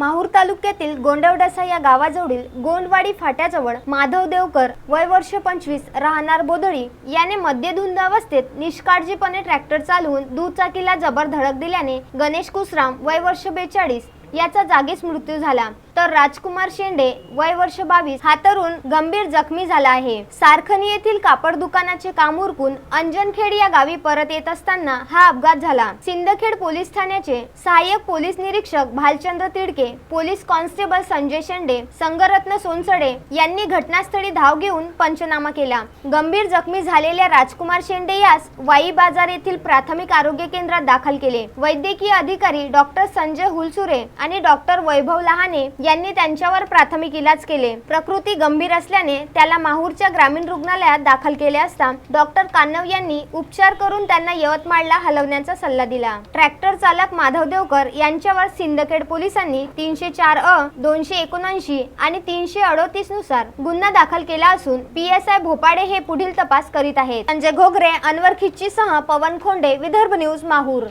माहूर तालुक्यातील गोंडवडासा या गावाजवळील गोंडवाडी फाट्याजवळ माधव देवकर वय वर्ष पंचवीस राहणार बोदळी याने मद्यधुंद अवस्थेत निष्काळजीपणे ट्रॅक्टर चालवून दुचाकीला जबर धडक दिल्याने गणेश कुसराम वय वर्ष बेचाळीस याचा जागीच मृत्यू झाला. तर राजकुमार शेंडे वय वर्ष बावीस हा तरुण गंभीर जखमी झाला आहे. सारखणी येथील कापड दुकानाचे काम उरकून अंजनखेड या गावी परत येत असताना हा अपघात झाला. सिंदखेड पोलीस ठाण्याचे सहाय्यक पोलीस निरीक्षक भालचंद्र तिडके पोलीस कॉन्स्टेबल संजय शेंडे संगरत्न सोनसडे यांनी घटनास्थळी धाव घेऊन पंचनामा केला. गंभीर जखमी झालेल्या राजकुमार शेंडे यास वाई बाजार येथील प्राथमिक आरोग्य केंद्रात दाखल केले. वैद्यकीय अधिकारी डॉक्टर संजय हुलसुरे आणि डॉक्टर वैभव लहाने यांनी त्यांच्यावर प्राथमिक इलाज केले. प्रकृती गंभीर असल्याने त्याला माहूरच्या ग्रामीण रुग्णालयात दाखल केले असता डॉक्टर कानव यांनी उपचार करून त्यांना यवतमाळला हलवण्याचा सल्ला दिला. ट्रॅक्टर चालक माधव देवकर यांच्यावर सिंदखेड पोलिसांनी तीनशे चार अ दोनशे एकोणऐंशी आणि तीनशे अडोतीसनुसार गुन्हा दाखल केला असून पी एस आय भोपाडे हे पुढील तपास करीत आहेत. संजय घोगरे अनवर खिच्चीसह पवन खोंडे विदर्भ न्यूज माहूर.